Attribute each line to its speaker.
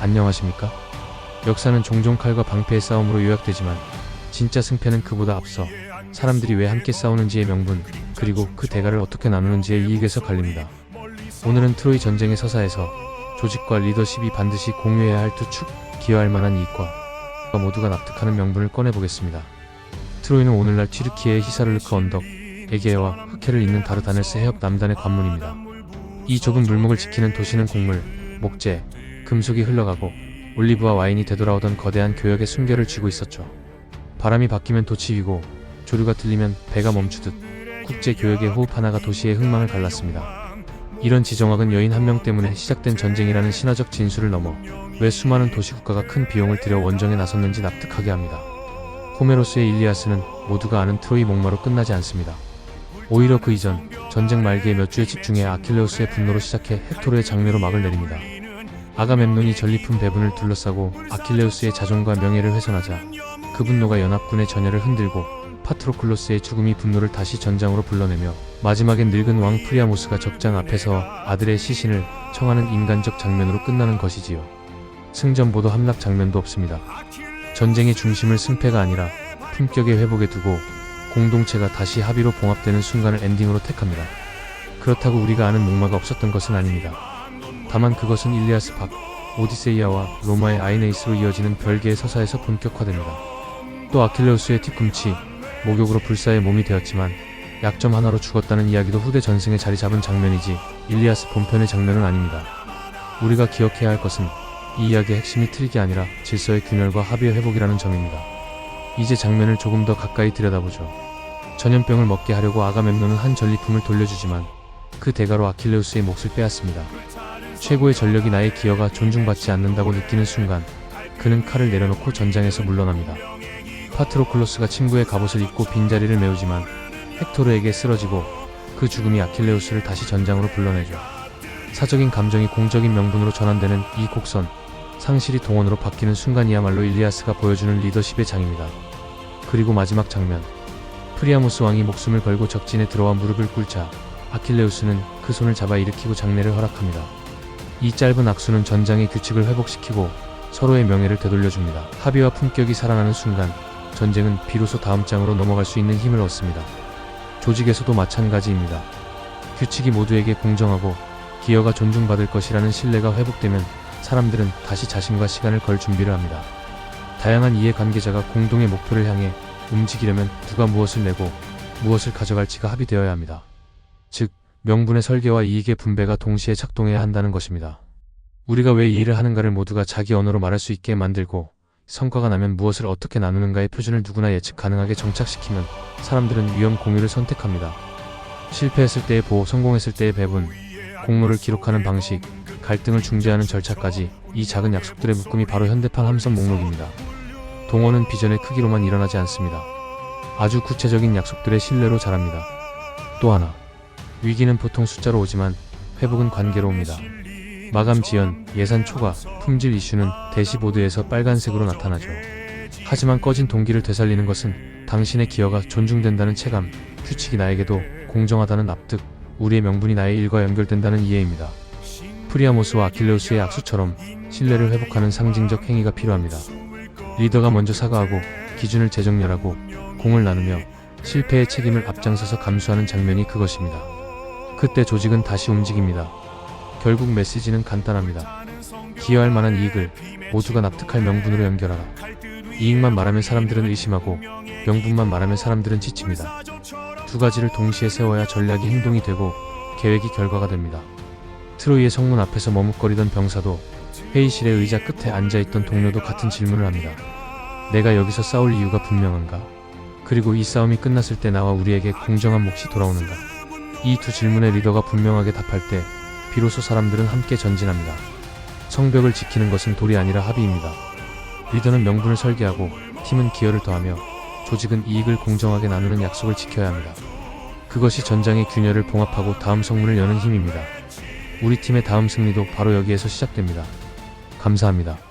Speaker 1: 안녕하십니까? 역사는 종종 칼과 방패의 싸움으로 요약되지만 진짜 승패는 그보다 앞서 사람들이 왜 함께 싸우는지의 명분 그리고 그 대가를 어떻게 나누는지의 이익에서 갈립니다. 오늘은 트로이 전쟁의 서사에서 조직과 리더십이 반드시 공유해야 할 두 축, 기여할 만한 이익과 모두가 납득하는 명분을 꺼내보겠습니다. 트로이는 오늘날 튀르키예의 히사르르크 언덕, 에게와 흑해를 잇는 다르다넬스 해협 남단의 관문입니다. 이 좁은 물목을 지키는 도시는 곡물, 목재, 금속이 흘러가고 올리브와 와인이 되돌아오던 거대한 교역의 순결을 쥐고 있었죠. 바람이 바뀌면 돛이 위고 조류가 틀리면 배가 멈추듯 국제 교역의 호흡 하나가 도시의 흥망을 갈랐습니다. 이런 지정학은 여인 한 명 때문에 시작된 전쟁이라는 신화적 진술을 넘어 왜 수많은 도시 국가가 큰 비용을 들여 원정에 나섰는지 납득하게 합니다. 호메로스의 일리아스는 모두가 아는 트로이 목마로 끝나지 않습니다. 오히려 그 이전 전쟁 말기에 몇 주에 집중해 아킬레우스의 분노로 시작해 헥토르의 장례로 막을 내립니다. 아가멤논이 전리품 배분을 둘러싸고 아킬레우스의 자존과 명예를 훼손하자 그 분노가 연합군의 전열을 흔들고 파트로클로스의 죽음이 분노를 다시 전장으로 불러내며 마지막엔 늙은 왕 프리아모스가 적장 앞에서 아들의 시신을 청하는 인간적 장면으로 끝나는 것이지요. 승전보도 함락 장면도 없습니다. 전쟁의 중심을 승패가 아니라 품격의 회복에 두고 공동체가 다시 합의로 봉합되는 순간을 엔딩으로 택합니다. 그렇다고 우리가 아는 목마가 없었던 것은 아닙니다. 다만 그것은 일리아스 박, 오디세이아와 로마의 아이네이스로 이어지는 별개의 서사에서 본격화됩니다. 또 아킬레우스의 뒤꿈치, 목욕으로 불사의 몸이 되었지만 약점 하나로 죽었다는 이야기도 후대 전승에 자리 잡은 장면이지 일리아스 본편의 장면은 아닙니다. 우리가 기억해야 할 것은 이 이야기의 핵심이 틀이 아니라 질서의 균열과 합의의 회복이라는 점입니다. 이제 장면을 조금 더 가까이 들여다보죠. 전염병을 먹게 하려고 아가멤논은 한 전리품을 돌려주지만 그 대가로 아킬레우스의 몫을 빼앗습니다. 최고의 전력이 나의 기여가 존중받지 않는다고 느끼는 순간 그는 칼을 내려놓고 전장에서 물러납니다. 파트로클로스가 친구의 갑옷을 입고 빈자리를 메우지만 헥토르에게 쓰러지고 그 죽음이 아킬레우스를 다시 전장으로 불러내죠. 사적인 감정이 공적인 명분으로 전환되는 이 곡선, 상실이 동원으로 바뀌는 순간이야말로 일리아스가 보여주는 리더십의 장입니다. 그리고 마지막 장면. 프리아모스 왕이 목숨을 걸고 적진에 들어와 무릎을 꿇자 아킬레우스는 그 손을 잡아 일으키고 장례를 허락합니다. 이 짧은 악수는 전장의 규칙을 회복시키고 서로의 명예를 되돌려줍니다. 합의와 품격이 살아나는 순간 전쟁은 비로소 다음 장으로 넘어갈 수 있는 힘을 얻습니다. 조직에서도 마찬가지입니다. 규칙이 모두에게 공정하고 기여가 존중받을 것이라는 신뢰가 회복되면 사람들은 다시 자신과 시간을 걸 준비를 합니다. 다양한 이해관계자가 공동의 목표를 향해 움직이려면 누가 무엇을 내고 무엇을 가져갈지가 합의되어야 합니다. 즉, 명분의 설계와 이익의 분배가 동시에 작동해야 한다는 것입니다. 우리가 왜 이 일을 하는가를 모두가 자기 언어로 말할 수 있게 만들고 성과가 나면 무엇을 어떻게 나누는가의 표준을 누구나 예측 가능하게 정착시키면 사람들은 위험 공유를 선택합니다. 실패했을 때의 보호, 성공했을 때의 배분, 공로를 기록하는 방식, 갈등을 중재하는 절차까지 이 작은 약속들의 묶음이 바로 현대판 함선 목록입니다. 동원은 비전의 크기로만 일어나지 않습니다. 아주 구체적인 약속들의 신뢰로 자랍니다. 또 하나, 위기는 보통 숫자로 오지만 회복은 관계로 옵니다. 마감 지연, 예산 초과, 품질 이슈는 대시보드에서 빨간색으로 나타나죠. 하지만 꺼진 동기를 되살리는 것은 당신의 기여가 존중된다는 체감, 규칙이 나에게도 공정하다는 납득, 우리의 명분이 나의 일과 연결된다는 이해입니다. 프리아모스와 아킬레우스의 악수처럼 신뢰를 회복하는 상징적 행위가 필요합니다. 리더가 먼저 사과하고 기준을 재정렬하고 공을 나누며 실패의 책임을 앞장서서 감수하는 장면이 그것입니다. 그때 조직은 다시 움직입니다. 결국 메시지는 간단합니다. 기여할 만한 이익을 모두가 납득할 명분으로 연결하라. 이익만 말하면 사람들은 의심하고 명분만 말하면 사람들은 지칩니다. 두 가지를 동시에 세워야 전략이 행동이 되고 계획이 결과가 됩니다. 트로이의 성문 앞에서 머뭇거리던 병사도 회의실의 의자 끝에 앉아있던 동료도 같은 질문을 합니다. 내가 여기서 싸울 이유가 분명한가? 그리고 이 싸움이 끝났을 때 나와 우리에게 공정한 몫이 돌아오는가? 이 두 질문에 리더가 분명하게 답할 때 비로소 사람들은 함께 전진합니다. 성벽을 지키는 것은 돌이 아니라 합의입니다. 리더는 명분을 설계하고 팀은 기여를 더하며 조직은 이익을 공정하게 나누는 약속을 지켜야 합니다. 그것이 전장의 균열을 봉합하고 다음 성문을 여는 힘입니다. 우리 팀의 다음 승리도 바로 여기에서 시작됩니다. 감사합니다.